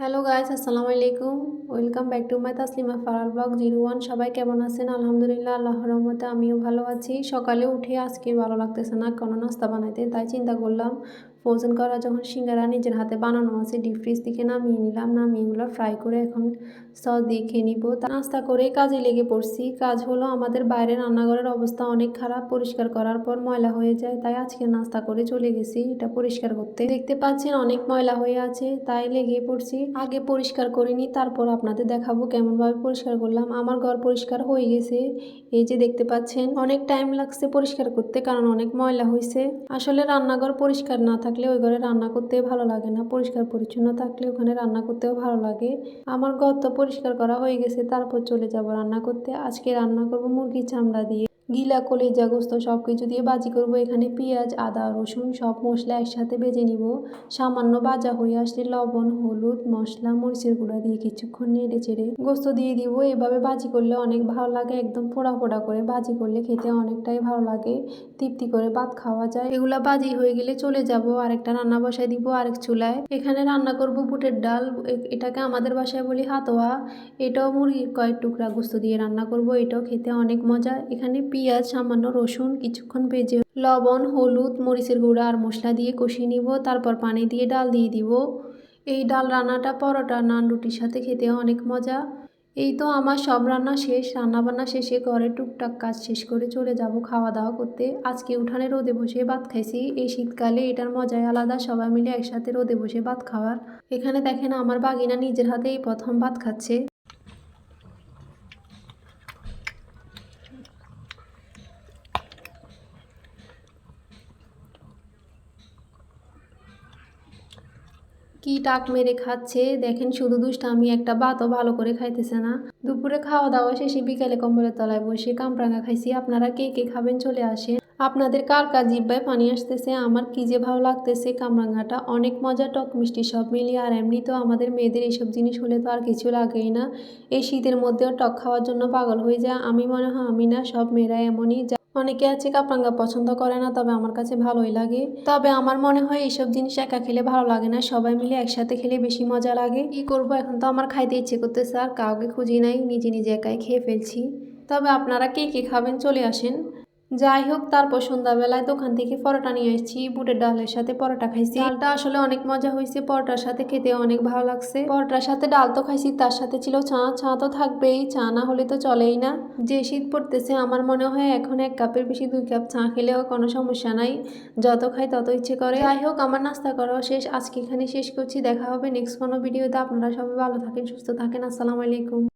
Hello guys আসসালামু আলাইকুম welcome back to my Taslima Faral blog zero one সবাই কেমন আছেন? আলহামদুলিল্লাহ আল্লাহ রহমতে আমিও ভালো আছি। সকালে উঠে আজকে ভালো লাগতেছে না কোনো নাস্তা বানাইতে, তাই চিন্তা করলাম ফ্রোজেন করা, যখন সিঙ্গারা নিজের হাতে বানানো আছে ডিপ ফ্রিজ থেকে নামিয়ে নিলাম। নামিয়ে এগুলো ফ্রাই করে এখন সস দিয়ে খেয়ে নিব। নাস্তা করে কাজে লেগে পড়ছি। কাজ হলো আমাদের বাইরে রান্নাঘরের অবস্থা অনেক খারাপ। পরিষ্কার করার পর ময়লা হয়ে যায়, তাই আজকে নাস্তা করে চলে গেছি। এটা পরিষ্কার করতে। দেখতে পাচ্ছেন অনেক ময়লা হয়ে আছে, তাই লেগে পড়ছি। আগে পরিষ্কার করিনি, তারপর আপনাদের দেখাবো কেমনভাবে পরিষ্কার করলাম। আমার ঘর পরিষ্কার হয়ে গেছে। এই যে দেখতে পাচ্ছেন, অনেক টাইম লাগছে পরিষ্কার করতে, কারণ অনেক ময়লা হয়েছে আসলে রান্নাঘর পরিষ্কার না থাকলে ওই ঘরে রান্না করতে ভালো লাগে না। পরিষ্কার পরিচ্ছন্ন থাকলে ওখানে রান্না করতেও ভালো লাগে। আমার ঘর তো পরিষ্কার করা হয়ে গেছে, তারপর চলে যাব রান্না করতে। আজকে রান্না করব মুরগির চামড়া দিয়ে। গিলা, কলিজা, গোস্ত সব কিছু দিয়ে বাজি করব। এখানে পেঁয়াজ, আদা, রসুন সব মশলা একসাথে বেজে নিব। সামান্য বাজা হয়ে আসলে লবণ, হলুদ, মশলা, মরিচের গুঁড়া দিয়ে কিছুক্ষণ নেড়ে চেড়ে গোস্ত দিয়ে দিব। এভাবে বাজি করলে অনেক ভালো লাগে, একদম ফোড়া ফোড়া করে বাজি করলে খেতে অনেকটাই ভালো লাগে, তৃপ্তি করে ভাত খাওয়া যায়। এগুলা বাজি হয়ে গেলে চলে যাব, আরেকটা রান্না বসায় দিব আরেক চুলায়। এখানে রান্না করব বুটের ডাল এটাকে আমাদের বাসায় বলি হাতোয়া। এটাও মুরগির কয়েক টুকরা গোস্ত দিয়ে রান্না করব, এটাও খেতে অনেক মজা। এখানে পেঁয়াজ, সামান্য রসুন, কিছুক্ষণ ভেজে লবণ, হলুদ, মরিচের গুঁড়া আর মশলা দিয়ে কষিয়ে নিব। তারপর পানি দিয়ে ডাল দিয়ে দিব। এই ডাল রান্নাটা পরোটা, নান রুটির সাথে খেতে অনেক মজা। এই তো আমার সব রান্না শেষ। রান্না বান্না শেষে ঘরে টুকটাক কাজ শেষ করে চলে যাব খাওয়া দাওয়া করতে। আজকে উঠানে রোদে বসে ভাত খাইছি। এই শীতকালে এটার মজাই আলাদা। সবাই মিলে একসাথে রোদে বসে ভাত খাওয়ার। এখানে দেখেন আমার বাগিনা নিজের হাতে এই প্রথম ভাত খাচ্ছে। কি টাক মেরে খাচ্ছে? দেখেন শুধু দুষ্টামি, একটা ভাতও ভালো করে খাইতেছে না। দুপুরে খাওয়া দাওয়া শেষে বিকালে কম্বলের তলায় বসে কামরাঙা খাইছি। আপনারা কে কে খাবেন চলে আসেন। আপনাদের কার কার জিব্বায় পানি আসতেছে? আমার কি যে ভালো লাগতেছে? কামরাঙাটা অনেক মজা, টক মিষ্টি সব মিলিয়ে। আর এমনি তো আমাদের মেয়েদের এইসব জিনিস হলে তো আর কিছু লাগেই না। এই শীতের মধ্যেও টক খাওয়ার জন্য পাগল হয়ে যায়। আমি মনে হয় আমি না, সব মেয়েরা এমনই অনেকে আছে কাপরাঙ্গা পছন্দ করে না, তবে আমার কাছে ভালোই লাগে। তবে আমার মনে হয় এইসব জিনিস একা খেলে ভালো লাগে না, সবাই মিলে একসাথে খেলে বেশি মজা লাগে। কি করব এখন তো আমার খাইতে ইচ্ছে করতে স্যার কাউকে খুঁজি নাই, নিজে নিজে একাই খেয়ে ফেলছি। তবে আপনারা কে কে খাবেন, চলে আসেন। যাই হোক তারপর সন্ধ্যাবেলায় দোকান থেকে পরোটা নিয়ে এসেছি বুটের ডালের সাথে পরোটা খাইছি। ডালটা আসলে অনেক মজা হয়েছে। পরোটার সাথে খেতে অনেক ভালো লাগছে। পরোটার সাথে ডাল তো খাইছি, তার সাথে ছিল চা। চা তো থাকবেই, চা না হলে তো চলেই না। যে শীত পড়তেছে, আমার মনে হয় এখন এক কাপের বেশি দুই কাপ চা খেলেও কোনো সমস্যা নাই। যত খাই তত ইচ্ছে করে। যাই হোক আমার নাস্তা করাও শেষ। আজকে এখানে শেষ করছি। দেখা হবে নেক্সট কোনো ভিডিওতে। আপনারা সবাই ভালো থাকেন, সুস্থ থাকেন। আসসালামু আলাইকুম।